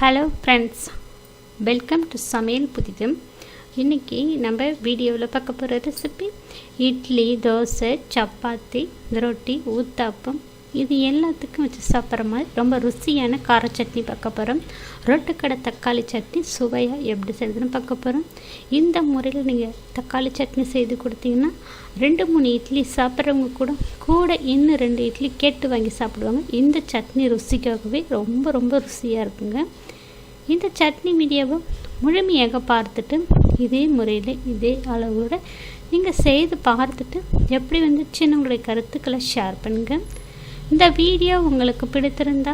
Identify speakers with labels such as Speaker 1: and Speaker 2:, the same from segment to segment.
Speaker 1: Hello friends welcome to சமையல் புதிதும் இன்றைக்கி நம்ம வீடியோவில் பார்க்க போகிற ரெசிபி இட்லி தோசை சப்பாத்தி ரொட்டி ஊத்தாப்பம் இது எல்லாத்துக்கும் வச்சு சாப்பிட்ற மாதிரி ரொம்ப ருசியான கார சட்னி பார்க்க போகிறோம் ரொட்டுக்கடை தக்காளி சட்னி சுவையாக எப்படி செய்யுதுன்னு பார்க்க போகிறோம் இந்த முறையில் நீங்கள் தக்காளி சட்னி செய்து கொடுத்தீங்கன்னா ரெண்டு மூணு இட்லி சாப்பிட்றவங்க கூட கூட இன்னும் ரெண்டு இட்லி கேட்டு வாங்கி சாப்பிடுவாங்க. இந்த சட்னி ருசிக்காகவே ரொம்ப ரொம்ப ருசியாக இருக்குங்க. இந்த சட்னி மீடியாவை முழுமையாக பார்த்துட்டு இதே முறையில் இதே அளவோடு நீங்கள் செய்து பார்த்துட்டு எப்படி வந்துச்சுன்னு உங்களுடைய கருத்துக்களை ஷேர் பண்ணுங்கள் இந்த வீடியோ உங்களுக்கு பிடித்திருந்தா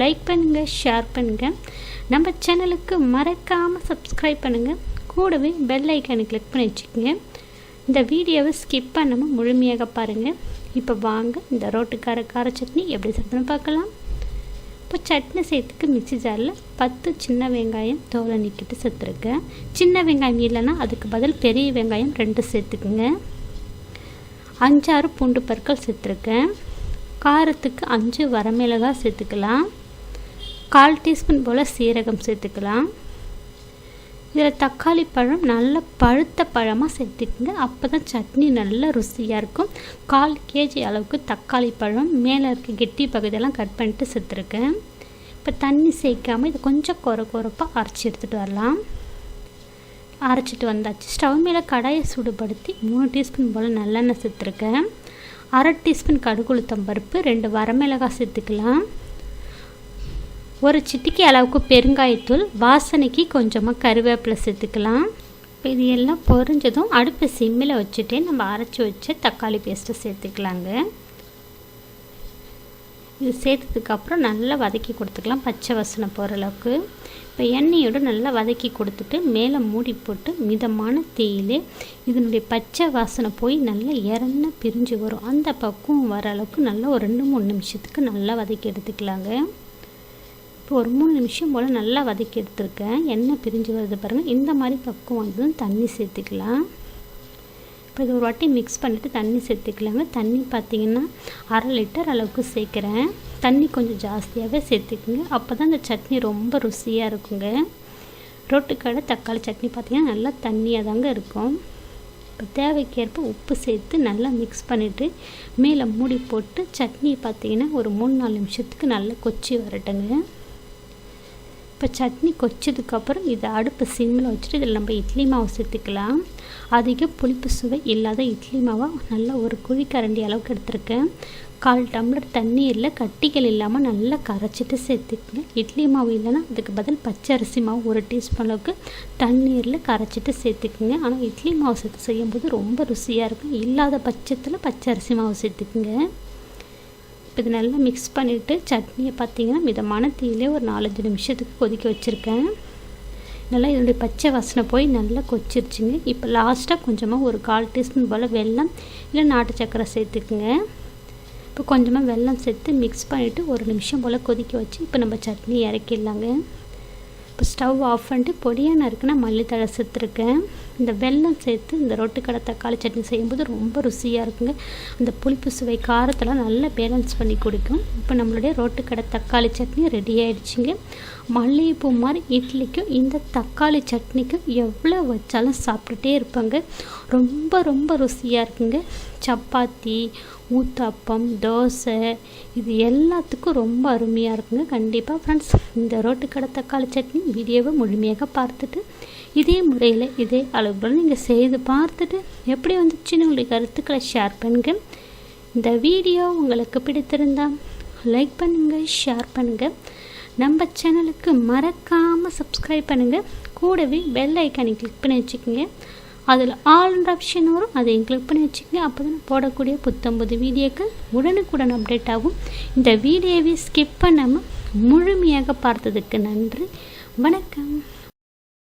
Speaker 1: லைக் பண்ணுங்கள் ஷேர் பண்ணுங்கள் நம்ம சேனலுக்கு மறக்காமல் சப்ஸ்கிரைப் பண்ணுங்கள் கூடவே பெல் ஐக்கானை கிளிக் பண்ணி வச்சுக்கோங்க. இந்த வீடியோவை ஸ்கிப் பண்ணாமல் முழுமையாக பாருங்கள் இப்போ வாங்க இந்த ரோட்டுக்கார கார சட்னி எப்படி செய்யணும்னு பார்க்கலாம். இப்போ சட்னி செய்யறதுக்கு மிக்சி ஜாரில் பத்து சின்ன வெங்காயம் தோலை நீக்கிட்டு சேர்த்துருக்கேன் சின்ன வெங்காயம் இல்லைன்னா அதுக்கு பதில் பெரிய வெங்காயம் ரெண்டு சேர்த்துக்குங்க. அஞ்சாறு பூண்டு பற்கள் சேர்த்துருக்கேன் காரத்துக்கு அஞ்சு வரமிளகாய் சேர்த்துக்கலாம். கால் டீஸ்பூன் போல் சீரகம் சேர்த்துக்கலாம். இதில் தக்காளி பழம் நல்ல பழுத்த பழமாக சேர்த்துக்குங்க. அப்போ தான் சட்னி நல்ல ருசியாக இருக்கும். கால் கேஜி அளவுக்கு தக்காளி பழம் மேலே இருக்க கெட்டி பகுதியெல்லாம் கட் பண்ணிட்டு சேர்த்துருக்கேன். இப்போ தண்ணி சேர்க்காமல் இது கொஞ்சம் குறை குறைப்பாக அரைச்சி எடுத்துகிட்டு வரலாம். அரைச்சிட்டு வந்தாச்சு. ஸ்டவ் மேலே கடாயை சூடுபடுத்தி மூணு டீஸ்பூன் போல் நல்லெண்ணெய் சேர்த்துருக்கேன். அரை டீஸ்பூன் கடுகுளுத்தம் பருப்பு ரெண்டு வரமிளகாய் சேர்த்துக்கலாம். ஒரு சிட்டிக்கு அளவுக்கு பெருங்காயத்தூள் வாசனைக்கு கொஞ்சமாக கருவேப்பிலை சேர்த்துக்கலாம். இப்போ இது எல்லாம் பொறிஞ்சதும் அடுப்பு சிம்மில் வச்சுட்டே நம்ம அரைச்சி வச்ச தக்காளி பேஸ்ட்டை சேர்த்துக்கலாங்க. இது சேர்த்ததுக்கப்புறம் நல்லா வதக்கி கொடுத்துக்கலாம். பச்சை வாசனை போகிற அளவுக்கு. இப்போ எண்ணெயோடு நல்லா வதக்கி கொடுத்துட்டு மேலே மூடி போட்டு மிதமான தேயிலே இதனுடைய பச்சை வாசனை போய் நல்லா இறன்னு பிரிஞ்சு வரும். அந்த பக்குவம் வர அளவுக்கு நல்லா ஒரு ரெண்டு மூணு நிமிஷத்துக்கு நல்லா வதக்கி எடுத்துக்கலாங்க. இப்போ ஒரு மூணு நிமிஷம் போல் நல்லா வதக்கி எடுத்துருக்கேன். எண்ணெய் பிரிஞ்சு வருது பாருங்கள் இந்த மாதிரி பக்குவம் வந்து தண்ணி சேர்த்துக்கலாம். இப்போ இது ஒரு வாட்டி மிக்ஸ் பண்ணிவிட்டு தண்ணி சேர்த்துக்கலாங்க. தண்ணி பார்த்திங்கன்னா அரை லிட்டர் அளவுக்கு சேர்க்குறேன். தண்ணி கொஞ்சம் ஜாஸ்தியாகவே சேர்த்துக்குங்க. அப்போ தான் இந்த சட்னி ரொம்ப ருசியாக இருக்குங்க. ரொட்டுக்கடை தக்காளி சட்னி பார்த்திங்கன்னா நல்லா தண்ணியாக தாங்க இருக்கும். இப்போ தேவைக்கேற்ப உப்பு சேர்த்து நல்லா மிக்ஸ் பண்ணிவிட்டு மேலே மூடி போட்டு சட்னி பார்த்திங்கன்னா ஒரு மூணு நாலு நிமிஷத்துக்கு நல்லா கொச்சி வரட்டுங்க. இப்போ சட்னி கொச்சதுக்கப்புறம் இதை அடுப்பு சிம்மில் வச்சுட்டு இதில் நம்ம இட்லி மாவு சேர்த்துக்கலாம். அதிக புளிப்பு சுவை இல்லாத இட்லி மாவாக நல்லா ஒரு குழி கரண்டி அளவுக்கு எடுத்திருக்கேன். கால் டம்ளர் தண்ணீரில் கட்டிகள் இல்லாமல் நல்லா கரைச்சிட்டு சேர்த்துக்குங்க. இட்லி மாவு இல்லைன்னா அதுக்கு பதில் பச்சை அரிசி மாவு ஒரு டீஸ்பூன் அளவுக்கு தண்ணீரில் கரைச்சிட்டு சேர்த்துக்குங்க. ஆனால் இட்லி மாவு சேர்த்து செய்யும்போது ரொம்ப ருசியாக இருக்கும். இல்லாத பட்சத்தில் பச்சை அரிசி மாவு சேர்த்துக்குங்க. இப்போ இது நல்லா மிக்ஸ் பண்ணிவிட்டு சட்னியை பார்த்தீங்கன்னா மிதமான தீயிலே ஒரு நாலஞ்சு நிமிஷத்துக்கு கொதிக்க வச்சுருக்கேன். நல்லா இதனுடைய பச்சை வாசனை போய் நல்லா கொச்சிருச்சுங்க இப்போ லாஸ்ட்டாக கொஞ்சமாக ஒரு கால் டீஸ்பூன் போல் வெல்லம் இல்லை நாட்டு சக்கரை சேர்த்துக்குங்க. இப்போ கொஞ்சமாக வெல்லம் சேர்த்து மிக்ஸ் பண்ணிவிட்டு ஒரு நிமிஷம் போல் கொதிக்க வச்சு இப்போ நம்ம சட்னி இறக்கிடலாங்க. இப்போ ஸ்டவ் ஆஃப் பண்ணிட்டு பொடியாக நறுக்குனா மல்லித்தழை சேர்த்துருக்கேன். இந்த வெல்லம் சேர்த்து இந்த ரொட்டுக்கடை தக்காளி சட்னி செய்யும்போது ரொம்ப ருசியாக இருக்குங்க. அந்த புளிப்பு சுவை காரத்தெல்லாம் நல்லா பேலன்ஸ் பண்ணி கொடுக்கும். இப்போ நம்மளுடைய ரொட்டுக்கடை தக்காளி சட்னி ரெடி ஆகிடுச்சிங்க மல்லிகைப்பூ மாதிரி இட்லிக்கும் இந்த தக்காளி சட்னிக்கும் எவ்வளோ வச்சாலும் சாப்பிட்டுட்டே இருப்பாங்க. ரொம்ப ரொம்ப ருசியாக இருக்குங்க. சப்பாத்தி ஊத்தாப்பம் தோசை இது எல்லாத்துக்கும் ரொம்ப அருமையாக இருக்குங்க. கண்டிப்பாக ஃப்ரெண்ட்ஸ் இந்த ரோட்டுக்கடை தக்காளி சட்னி வீடியோவை முழுமையாக பார்த்துட்டு இதே முறையில் இதே அளவுடன் நீங்கள் செய்து பார்த்துட்டு எப்படி வந்துச்சுன்னு உங்களுடைய கருத்துக்களை ஷேர் பண்ணுங்க. இந்த வீடியோ உங்களுக்கு பிடித்திருந்தால் லைக் பண்ணுங்கள் ஷேர் பண்ணுங்கள் நம்ம சேனலுக்கு மறக்காமல் சப்ஸ்கிரைப் பண்ணுங்கள் கூடவே பெல் ஐக்கானை கிளிக் பண்ணி வச்சுக்கோங்க. அதில் ஆல்ன்ற ஆப்ஷன் வரும். அதையும் கிளிக் பண்ணி வச்சுக்கோங்க. அப்போ தான் போடக்கூடிய புத்தம்பது வீடியோக்கள் உடனுக்குடன் அப்டேட் ஆகும். இந்த வீடியோவை ஸ்கிப் பண்ணாமல் முழுமையாக பார்த்ததுக்கு நன்றி. வணக்கம்.